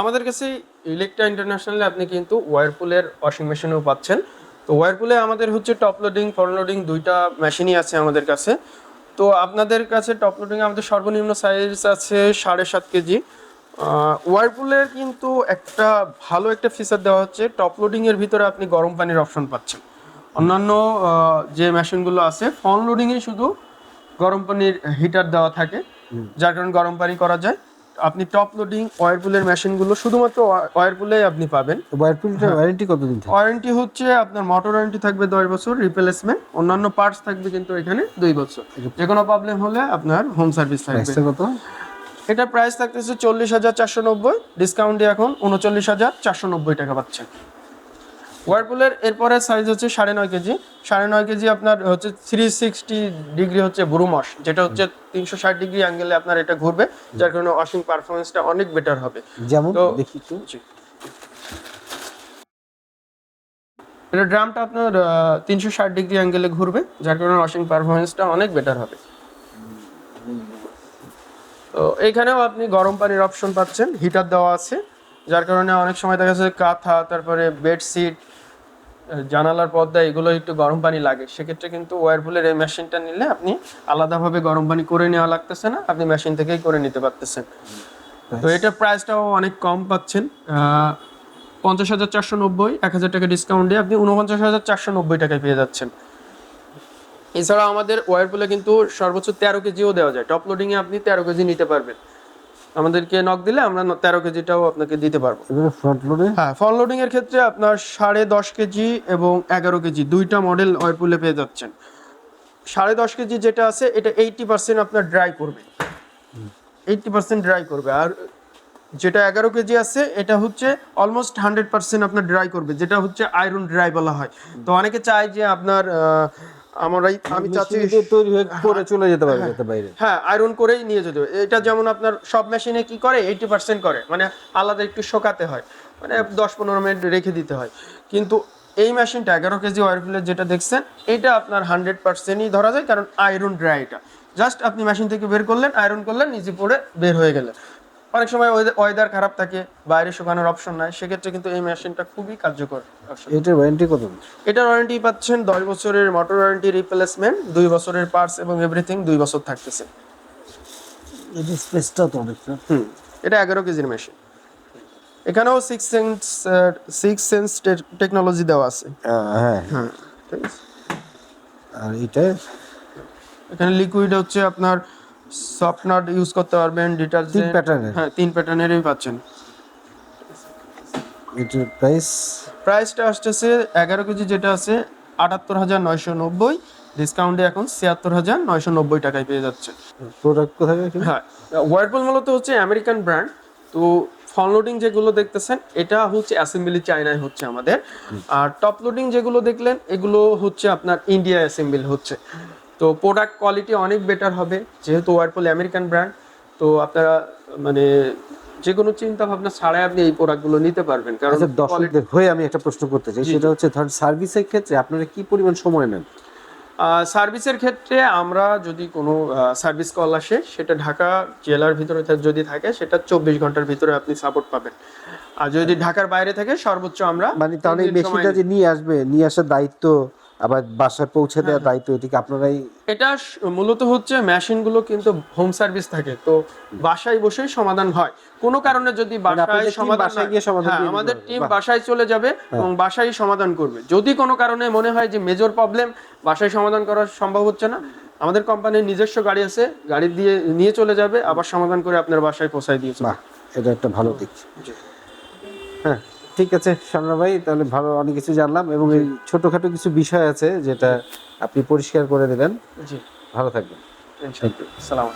আমাদের কাছে ইলেকট্রা ইন্টারন্যাশনালে আপনি কিন্তু ওয়ারপুলের ওয়াশিং মেশিনও পাচ্ছেন। তো ওয়ারপুলে আমাদের হচ্ছে টপ লোডিং ফ্রন্ট লোডিং দুইটা মেশিনই আছে আমাদের কাছে। তো আপনাদের কাছে টপ লোডিং আমাদের সর্বনিম্ন সাইজ আছে সাড়ে সাত কেজি। ওয়ারপুলের কিন্তু একটা ভালো একটা ফিচার দেওয়া হচ্ছে টপ লোডিং এর ভিতরে আপনি গরম পানির অপশন পাচ্ছেন। অন্যান্য যে মেশিনগুলো আছে ফ্রন্ট লোডিংয়ে শুধু গরম পানির হিটার দেওয়া থাকে যার কারণে গরম পানি করা যায়। আপনি টপ লোডিং ওয়ারপুলের মেশিনগুলো শুধুমাত্র ওয়ারপুলে আপনি পাবেন। ওয়ারপুলটা ওয়ারেন্টি কতদিন থাকে ওয়ারেন্টি হচ্ছে আপনার মোটর ওয়ারেন্টি থাকবে দশ বছর রিপ্লেসমেন্ট অন্যান্য পার্টস থাকবে কিন্তু এখানে দুই বছর। যে কোনো প্রবলেম হলে আপনার হোম সার্ভিস থাকবে। কত? এটা প্রাইস থাকতেছে চল্লিশ হাজার চারশো নব্বই ডিসকাউন্টে এখন উনচল্লিশ হাজার চারশো নব্বই টাকা পাচ্ছেন ওয়ারপুলের এরপরে সাইজ হচ্ছে সাড়ে নয় কেজি। সাড়ে নয় কেজি আপনার হচ্ছে থ্রি সিক্সটি ডিগ্রি হচ্ছে বুরুমস যেটা হচ্ছে তিনশো ষাট ডিগ্রি অ্যাঙ্গেলে আপনার এটা ঘুরবে যার কারণে ওয়াশিং পারফরমেন্সটা অনেক বেটার হবে। যেমন তো- দেখি এটা ড্রামটা আপনার তিনশো ষাট ডিগ্রি অ্যাঙ্গেলে ঘুরবে যার কারণে ওয়াশিং পারফরমেন্সটা অনেক বেটার হবে। তো এইখানেও আপনি গরম পানির অপশন পাচ্ছেন হিটার দেওয়া আছে যার কারণে অনেক সময় দেখা যাচ্ছে কাঁথা তারপরে বেডশিট জানালার পর্দা, এগুলো একটু গরম পানি লাগে। সেক্ষেত্রে কিন্তু ওয়ারপুলের এই মেশিনটা নিলে আপনি আলাদাভাবে গরম পানি করে নেওয়া লাগতেছে না, আপনি মেশিন থেকেই করে নিতে পারতেছেন। তো এটার প্রাইসটাও অনেক কম পাচ্ছেন। পঞ্চাশ হাজার চারশো নব্বই, এক হাজার টাকা ডিসকাউন্ট দিয়ে আপনি উনপঞ্চাশ হাজার চারশো নব্বই টাকায় পেয়ে যাচ্ছেন। এছাড়া আমাদের ওয়ারপুলে কিন্তু সর্বোচ্চ তেরো কেজিও দেওয়া যায়। টপ লোডিংয়ে আপনি তেরো কেজি নিতে পারবেন। আমাদেরকে নক দিলে আমরা তেরো কেজিটাও আপনাকে দিতে পারব। ফ্রন্ট লোডে হ্যাঁ ফল লোডিং এর ক্ষেত্রে আপনার সাড়ে দশ কেজি এবং এগারো কেজি দুইটা মডেল ওয়ারপুলে পেয়ে যাচ্ছেন। সাড়ে দশ কেজি যেটা আছে এটা এইটি পার্সেন্ট আপনার ড্রাই করবে। এইটি পার্সেন্ট ড্রাই করবে। আর যেটা এগারো কেজি আছে এটা হচ্ছে অলমোস্ট হান্ড্রেড পার্সেন্ট আপনার ড্রাই করবে যেটা হচ্ছে আয়রন ড্রাই বলা হয়। তো অনেকে চায় যে আপনার আমরাই আমি চাচ্ছি তৈরি হয়ে করে চলে যেতে পারবে যাতে বাইরে। হ্যাঁ আয়রন করেই নিয়ে যেতে এটা যেমন আপনার সব মেশিনে কি করে? এইটি পার্সেন্ট করে। মানে আলাদা একটু শোকাতে হয়। মানে দশ পনেরো মিনিট রেখে দিতে হয়। কিন্তু এই মেশিনটা এগারো কেজি ওয়ারফিলের যেটা দেখছেন এটা আপনার হান্ড্রেড পার্সেন্টই ধরা যায়। কারণ আয়রন ড্রাই এটা। জাস্ট আপনি মেশিন থেকে বের করলেন আয়রন করলেন নিচে পরে বের হয়ে গেলেন। অনেক সময় ওয়েদার খারাপ থাকে বাইরে শুকানোর অপশন নাই সেক্ষেত্রে কিন্তু এই মেশিনটা খুবই কার্যকর। এটার ওয়ারেন্টি কত এটার ওয়ারেন্টি পাচ্ছেন দশ বছরের মোটর ওয়ারেন্টি রিপ্লেসমেন্ট দুই বছরের পার্টস এবং এভরিথিং দুই বছর থাকতেছে। এটা স্পেসটা তো অনেকটা হুম এটা এগারো কেজির মেশিন এখানেও six sense six sense technology দেওয়া আছে। হ্যাঁ। হ্যাঁ ঠিক আছে। আর এটা? এখানে লিকুইড হচ্ছে আপনার সফটনার ইউজ করতে পারবেন তিন ডিটারজেন্ট প্যাটার্নের হ্যাঁ তিন প্যাটার্নেরই পাচ্ছেন। এটার প্রাইস প্রাইসটা আসতেছে এগারো কেজি যেটা আছে আটাত্তর হাজার নয়শো নব্বই। ডিসকাউন্টে এখন ছিয়াত্তর হাজার নয়শো নব্বই টাকায় পেয়ে যাচ্ছে। প্রোডাক্ট কোথায় হ্যাঁ ওয়ারপুল মূলত হচ্ছে আমেরিকান ব্র্যান্ড তো ফ্রন্ট লোডিং যেগুলো দেখতেছেন এটা হচ্ছে অ্যাসেম্বলি চায়নায় হচ্ছে আমাদের। আর টপ লোডিং যেগুলো দেখলেন এগুলো হচ্ছে আপনার ইন্ডিয়া অ্যাসেম্বল হচ্ছে। তো প্রোডাক্ট কোয়ালিটি অনেক বেটার হবে যেহেতু ওয়ারপুল আমেরিকান ব্র্যান্ড তো আপনারা মানে যে কোনো চিন্তা ভাবনা ছাড়াই আপনি এই প্রোডাক্টগুলো নিতে পারবেন কারণ আচ্ছা দর্শকদের হয়ে আমি একটা প্রশ্ন করতে চাই সেটা হচ্ছে ধর সার্ভিসের ক্ষেত্রে আপনারা কি পরিমাণ সময় নেন? সার্ভিসের ক্ষেত্রে আমরা যদি কোনো সার্ভিস কল আসে সেটা ঢাকা জেলার ভিতরে যদি থাকে সেটা চব্বিশ ঘণ্টার ভিতরে আপনি সাপোর্ট পাবেন। আর যদি ঢাকার বাইরে থাকে সর্বোচ্চ আমরা মানে তাহলে মেশিনটা যে নিয়ে আসবে নিয়ে আসার দায়িত্ব আবার বাসায় পৌঁছে দেওয়ার দায়িত্ব এটিকে আপনারাই এটা মূলত হচ্ছে মেশিনগুলো কিন্তু হোম সার্ভিস থাকে। তো বাসায় বসেই সমাধান হয়। কোনো কারণে যদি বাসায় মানে সমাধান বাসায় সমাধান হ্যাঁ, আমাদের টিম হ্যাঁ। বাসায় চলে যাবে এবং বাসায় সমাধান করবে। যদি কোনো কারণে মনে হয় যে মেজর প্রবলেম বাসায় সমাধান করা সম্ভব হচ্ছে না আমাদের কোম্পানির নিজস্ব গাড়ি আছে গাড়ি দিয়ে নিয়ে চলে যাবে আবার সমাধান করে আপনার বাসায় পৌঁছায় দিয়েছে এটা একটা ভালো দিক। হ্যাঁ। ঠিক আছে সামনা ভাই তাহলে ভালো অনেক কিছু জানলাম এবং এই ছোটখাটো কিছু বিষয় আছে যেটা আপনি পরিষ্কার করে দেবেন জি। ভালো থাকবেন। থ্যাংক ইউ সালাম